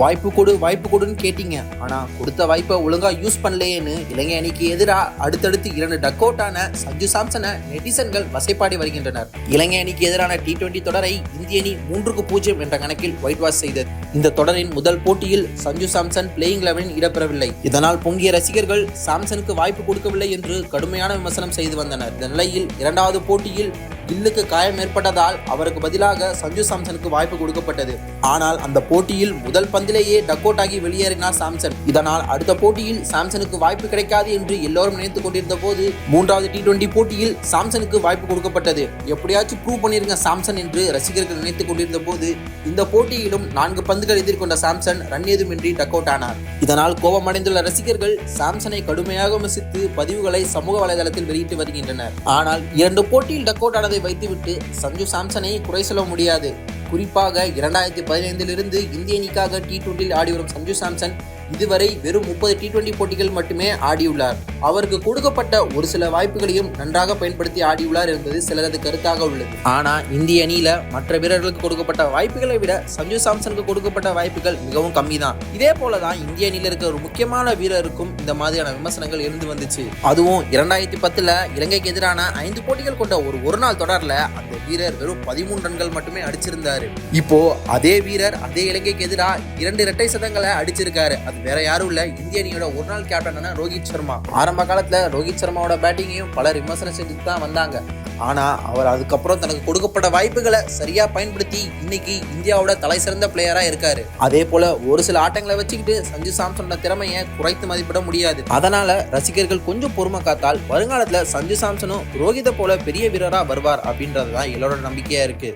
வாய்ப்பு கொடு வாய்ப்பு கொடுன்னு கேட்டீங்க. ஆனா கொடுத்த வாய்ப்பை ஒழுங்கா யூஸ் பண்ணலையேன்னு இலங்கை அணிக்கு எதிராக அடுத்தடுத்து இரண்டு டக் அவுட்டான சஞ்சு சாம்சனை நெட்டிசன்கள் வசைப்பாடி வருகின்றனர். இலங்கை அணிக்கு எதிரான டி டுவெண்டி தொடரை இந்திய அணி மூன்றுக்கு பூஜ்ஜியம் என்ற கணக்கில் ஒயிட் வாஷ் செய்தது. இந்த தொடரின் முதல் போட்டியில் சஞ்சு சாம்சன் பிளேயிங் லெவனில் இடம்பெறவில்லை. இதனால் பொங்கிய ரசிகர்கள் சாம்சனுக்கு வாய்ப்பு கொடுக்கவில்லை என்று கடுமையான விமர்சனம் செய்து வந்தனர். இந்த நிலையில் இரண்டாவது போட்டியில் கில்லுக்கு காயம் ஏற்பட்டதால் அவருக்கு பதிலாக சஞ்சு சாம்சனுக்கு வாய்ப்பு கொடுக்கப்பட்டது. ஆனால் அந்த போட்டியில் முதல் பந்திலேயே டக் அவுட் ஆகி வெளியேறினார் சாம்சன். இதனால் அடுத்த போட்டியில் சாம்சனுக்கு வாய்ப்பு கிடைக்காது என்று எல்லோரும் நினைத்துக் கொண்டிருந்த போது மூன்றாவது டி டுவெண்டி போட்டியில் சாம்சனுக்கு வாய்ப்பு கொடுக்கப்பட்டது. எப்படியாச்சும் ப்ரூவ் பண்ணிருங்க சாம்சன் என்று ரசிகர்கள் நினைத்துக் கொண்டிருந்த போது இந்த போட்டியிலும் நான்கு பந்துகள் எதிர்கொண்ட சாம்சன் ரன் ஏதுமின்றி டக் அவுட் ஆனார் இதனால் கோபமடைந்துள்ள ரசிகர்கள் சாம்சனை கடுமையாக விமர்சித்து பதிவுகளை சமூக வலைதளத்தில் வெளியிட்டு வருகின்றனர். ஆனால் இரண்டு போட்டியில் டக் அவுட் ஆனது வைத்துவிட்டு சஞ்சு சாம்சனை குறை சொல்ல முடியாது. குறிப்பாக இரண்டாயிரத்தி பதினைந்திலிருந்து இந்திய அணிக்காக டி டுவெண்டியில் ஆடி வரும் சஞ்சு சாம்சன் இதுவரை வெறும் முப்பது டி டுவெண்டி போட்டிகள் மட்டுமே ஆடியுள்ளார். அவருக்கு கொடுக்கப்பட்ட ஒரு சில வாய்ப்புகளையும் நன்றாக பயன்படுத்தி ஆடியுள்ளார் என்பது சிலரது கருத்தாக உள்ளது. ஆனால் இந்திய அணியில மற்ற வீரர்களுக்கு கொடுக்கப்பட்ட வாய்ப்புகளை விட சஞ்சு சாம்சனுக்கு கொடுக்கப்பட்ட வாய்ப்புகள் மிகவும் கம்மி தான் இதே போலதான் இந்திய அணியில இருக்க ஒரு முக்கியமான வீரருக்கும் இந்த மாதிரியான விமர்சனங்கள் இருந்து வந்துச்சு. அதுவும் இரண்டாயிரத்தி பத்துல இலங்கைக்கு எதிரான ஐந்து போட்டிகள் கொண்ட ஒரு ஒரு நாள் தொடர்ல அந்த வீரர் வெறும் பதிமூணு ரன்கள் மட்டுமே அடிச்சிருந்தாரு. இப்போ அதே வீரர் அதே இலங்கைக்கு எதிராக இரண்டு இரட்டை சதங்களை அடிச்சிருக்காரு. அது வேற யாரும் இல்லை. இந்திய அணியோட ஒரு நாள் கேப்டன் ரோஹித் சர்மா. ஆரம்ப காலத்தில் ரோஹித் சர்மாவோட பேட்டிங்கையும் பல விமர்சனம் செஞ்சுட்டு தான் வந்தாங்க. ஆனா அவர் அதுக்கப்புறம் தனக்கு கொடுக்கப்பட்ட வாய்ப்புகளை சரியா பயன்படுத்தி இன்னைக்கு இந்தியாவோட தலை சிறந்த பிளேயராக இருக்காரு. அதே போல ஒரு சில ஆட்டங்களை வச்சுக்கிட்டு சஞ்சு சாம்சனோட திறமையை குறைத்து மதிப்பிட முடியாது. அதனால ரசிகர்கள் கொஞ்சம் பொறுமை காத்தால் வருங்காலத்தில் சஞ்சு சாம்சனும் ரோஹித போல பெரிய வீரரா வருவார் அப்படின்றது தான் எல்லோரோட நம்பிக்கையாக இருக்குது